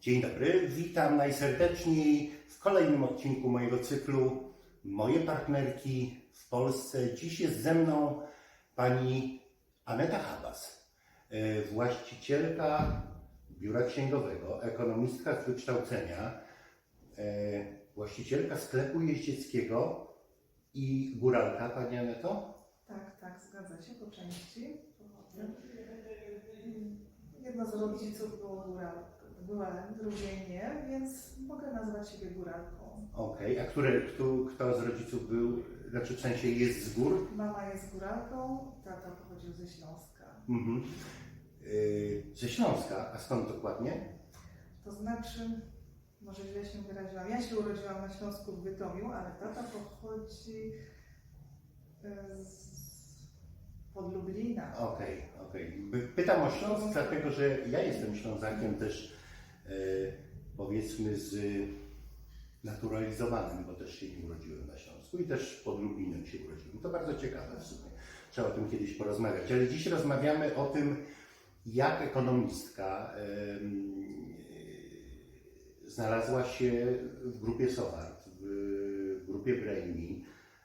Dzień dobry, witam najserdeczniej w kolejnym odcinku mojego cyklu Moje partnerki w Polsce. Dziś jest ze mną pani Aneta Habas, e, właścicielka biura księgowego, ekonomistka z wykształcenia, e, właścicielka sklepu jeździeckiego i góralka, pani Aneto? Tak, tak, zgadza się, po części. Jedno z rodziców było góral, góralem, drugie nie, więc mogę nazwać siebie góralką. Okej, a który, kto, kto z rodziców był, znaczy w sensie jest z gór? Mama jest góralką, tata pochodził ze Śląska. Mhm. Yy, ze Śląska, a skąd dokładnie? To znaczy, może źle się wyraziłam, ja się urodziłam na Śląsku w Bytomiu, ale tata pochodzi e, z pod Lublina. Okej, okej. By- Pytam o Śląsk, dlatego że ja jestem Ślązakiem też powiedzmy z naturalizowanym, bo też się nie urodziłem na Śląsku i też pod Lublinem się urodziłem. To bardzo ciekawe w sumie. Trzeba o tym kiedyś porozmawiać. Ale dziś rozmawiamy o tym, jak ekonomistka e, znalazła się w grupie Sowart, w grupie Brainy.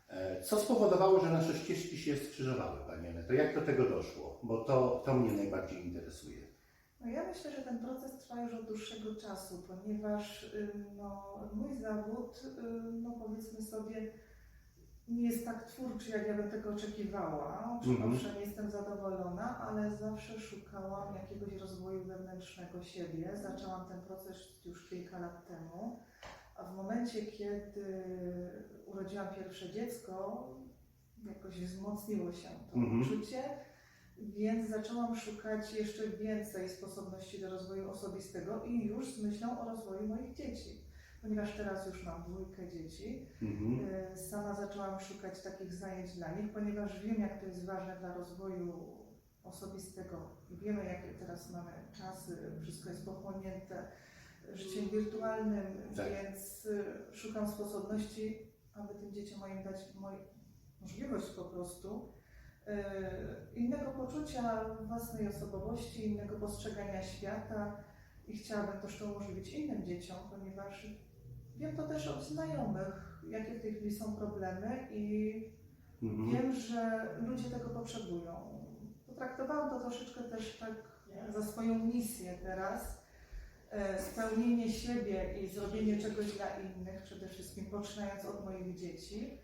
E, Co spowodowało, że nasze ścieżki się skrzyżowały, Panie Aneto? Jak do tego doszło? Bo to, to mnie najbardziej interesuje. No ja myślę, że ten proces trwa już od dłuższego czasu, ponieważ y, no, mój zawód, y, no powiedzmy sobie, nie jest tak twórczy, jak ja bym tego oczekiwała. Owszem, Mhm. owszem, jestem zadowolona, ale zawsze szukałam jakiegoś rozwoju wewnętrznego siebie. Zaczęłam ten proces już kilka lat temu, a w momencie, kiedy urodziłam pierwsze dziecko, jakoś wzmocniło się to Mhm. uczucie. Więc zaczęłam szukać jeszcze więcej sposobności do rozwoju osobistego i już z myślą o rozwoju moich dzieci. Ponieważ teraz już mam dwójkę dzieci, Mhm. y, sama zaczęłam szukać takich zajęć dla nich, ponieważ wiem, jak to jest ważne dla rozwoju osobistego. I Wiemy, jakie teraz mamy czasy, wszystko jest pochłonięte życiem wirtualnym, Tak. więc y, szukam sposobności, aby tym dzieciom moim dać możliwość po prostu innego poczucia własnej osobowości, innego postrzegania świata i chciałabym też to umożliwić innym dzieciom, ponieważ wiem to też od znajomych, jakie w tej chwili są problemy i Mhm. wiem, że ludzie tego potrzebują. Potraktowałam to troszeczkę też tak za swoją misję teraz. e, Spełnienie siebie i zrobienie czegoś dla innych, przede wszystkim poczynając od moich dzieci,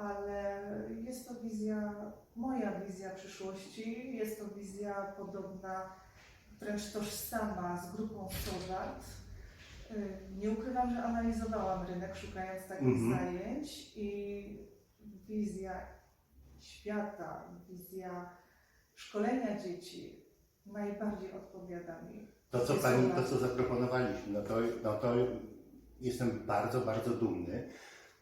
ale jest to wizja, moja wizja przyszłości, jest to wizja podobna, wręcz tożsama z grupą Sozart. Y, Nie ukrywam, że analizowałam rynek szukając takich Mhm. zajęć i wizja świata, wizja szkolenia dzieci najbardziej odpowiada mi. To, co Pani, to, co zaproponowaliśmy, no to, no to jestem bardzo, bardzo dumny.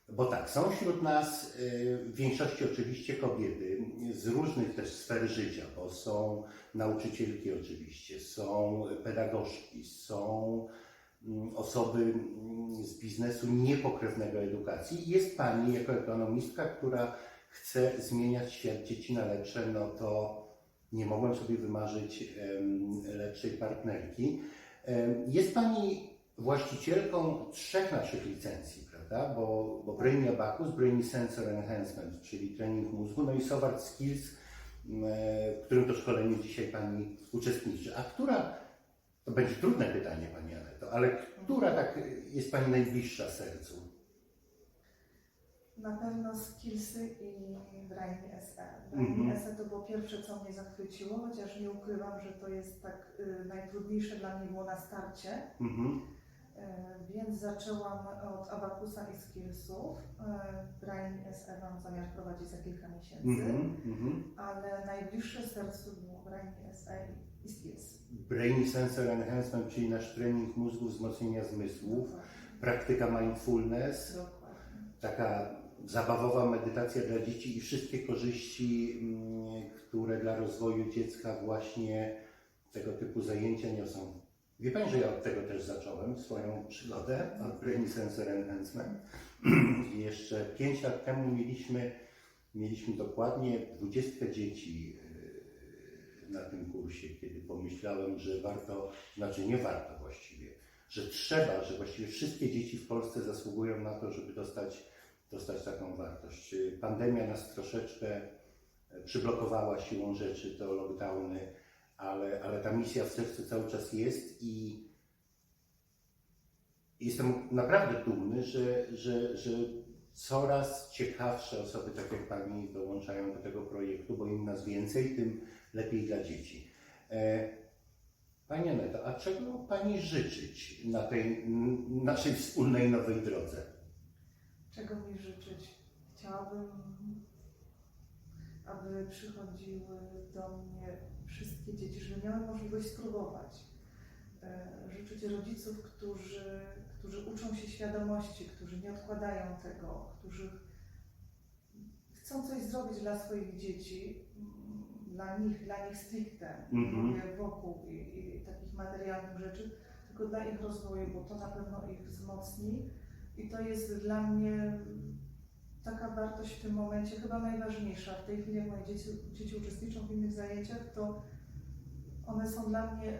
Bo tak, są wśród nas y, w większości oczywiście kobiety z różnych też sfer życia, bo są nauczycielki oczywiście, są pedagogzki, są mm, osoby mm, z biznesu niepokrewnego edukacji. Jest Pani jako ekonomistka, która chce zmieniać świat dzieci na lepsze, no to nie mogłem sobie wymarzyć lepszej partnerki. Jest Pani właścicielką trzech naszych licencji, prawda? Bo, bo Brainy Abacus, Brainy Sensor Enhancement, czyli trening mózgu, no i Sowart Skills, m, e, w którym to szkoleniu dzisiaj Pani uczestniczy. A która, to będzie trudne pytanie Pani Aneto, ale która tak jest Pani najbliższa sercu? Na pewno skillsy i Brainy SE. Mhm. Brainy SE to było pierwsze, co mnie zachwyciło, chociaż nie ukrywam, że to jest tak y, najtrudniejsze dla mnie było na starcie. Mhm. E, Więc zaczęłam od Abakusa i Skillsów. E, Brain SE mam zamiar prowadzić za kilka miesięcy, Mhm. Mhm. ale najbliższe sercu było Brain SE i Skills. Brainy Sensor Enhancement, czyli nasz trening mózgu, wzmocnienia zmysłów, praktyka mindfulness, Dokładnie. taka zabawowa medytacja dla dzieci i wszystkie korzyści, mm, które dla rozwoju dziecka właśnie tego typu zajęcia niosą. Wie Pani, że ja od tego też zacząłem swoją przygodę, od Brain Sensor Enhancement. I jeszcze 5 lat temu mieliśmy, mieliśmy dokładnie 20 dzieci yy, na tym kursie, kiedy pomyślałem, że warto, znaczy nie warto właściwie, że trzeba, że właściwie wszystkie dzieci w Polsce zasługują na to, żeby dostać, dostać taką wartość. Pandemia nas troszeczkę e, przyblokowała siłą rzeczy, to lockdowny, ale, ale ta misja w sercu cały czas jest i jestem naprawdę dumny, że, że, że coraz ciekawsze osoby, tak jak Pani, dołączają do tego projektu, bo im nas więcej, tym lepiej dla dzieci. E, Pani Aneto, a czego Pani życzyć na tej naszej wspólnej nowej drodze? Czego mi życzyć? Chciałabym, aby przychodziły do mnie wszystkie dzieci, żeby miały możliwość spróbować. E, Życzyć rodziców, którzy, którzy uczą się świadomości, którzy nie odkładają tego, którzy chcą coś zrobić dla swoich dzieci, mm, dla nich, dla nich stricte, Mhm. mówię wokół i, i takich materialnych rzeczy, tylko dla ich rozwoju, bo to na pewno ich wzmocni i to jest dla mnie taka wartość w tym momencie chyba najważniejsza. W tej chwili jak moje dzieci, dzieci uczestniczą w innych zajęciach, to one są dla mnie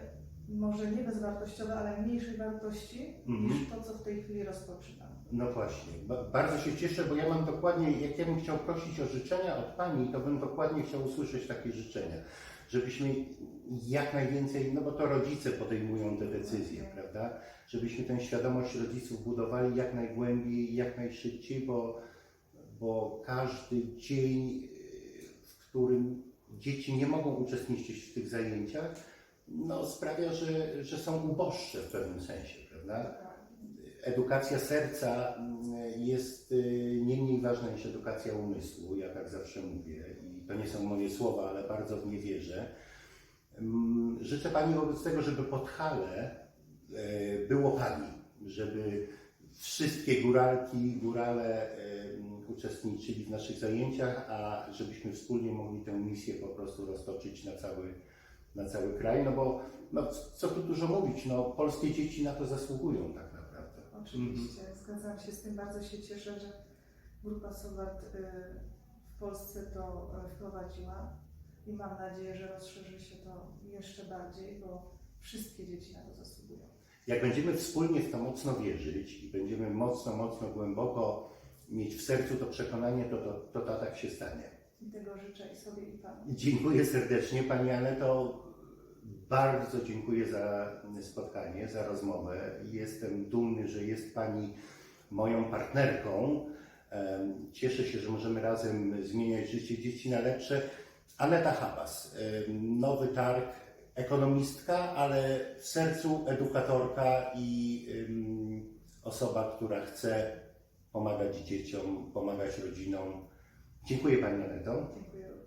może nie bezwartościowe, ale mniejszej wartości Mhm. niż to, co w tej chwili rozpoczynam. No właśnie, ba- bardzo się cieszę, bo ja mam dokładnie, jak ja bym chciał prosić o życzenia od Pani, to bym dokładnie chciał usłyszeć takie życzenia, żebyśmy jak najwięcej, no bo to rodzice podejmują te decyzje, prawda, żebyśmy tę świadomość rodziców budowali jak najgłębiej, jak najszybciej, bo, bo każdy dzień, yy, w którym dzieci nie mogą uczestniczyć w tych zajęciach, no sprawia, że, że są uboższe w pewnym sensie, prawda? edukacja serca mm, jest y, nie mniej ważna niż edukacja umysłu, ja tak zawsze mówię i to nie są moje słowa, ale bardzo w nie wierzę. Mm, Życzę Pani wobec tego, żeby pod hale e, było Pani, żeby wszystkie góralki, górale uczestniczyli w naszych zajęciach, a żebyśmy wspólnie mogli tę misję po prostu roztoczyć na cały, na cały kraj, no bo no, co tu dużo mówić, no, polskie dzieci na to zasługują tak naprawdę. Oczywiście, zgadzam się z tym. Bardzo się cieszę, że Grupa Sowat y, w Polsce to y, wprowadziła i mam nadzieję, że rozszerzy się to jeszcze bardziej, bo wszystkie dzieci na to zasługują. Jak będziemy wspólnie w to mocno wierzyć i będziemy mocno, mocno, głęboko mieć w sercu to przekonanie, to, to, to, to tak się stanie. I tego życzę i sobie i Panu. Dziękuję serdecznie Pani Aneto. Bardzo dziękuję za spotkanie, za rozmowę. Jestem dumny, że jest Pani moją partnerką. Cieszę się, że możemy razem zmieniać życie dzieci na lepsze. Aneta Habas, nowy targ, ekonomistka, ale w sercu edukatorka i osoba, która chce pomagać dzieciom, pomagać rodzinom. Dziękuję Pani Aneto. Dziękuję.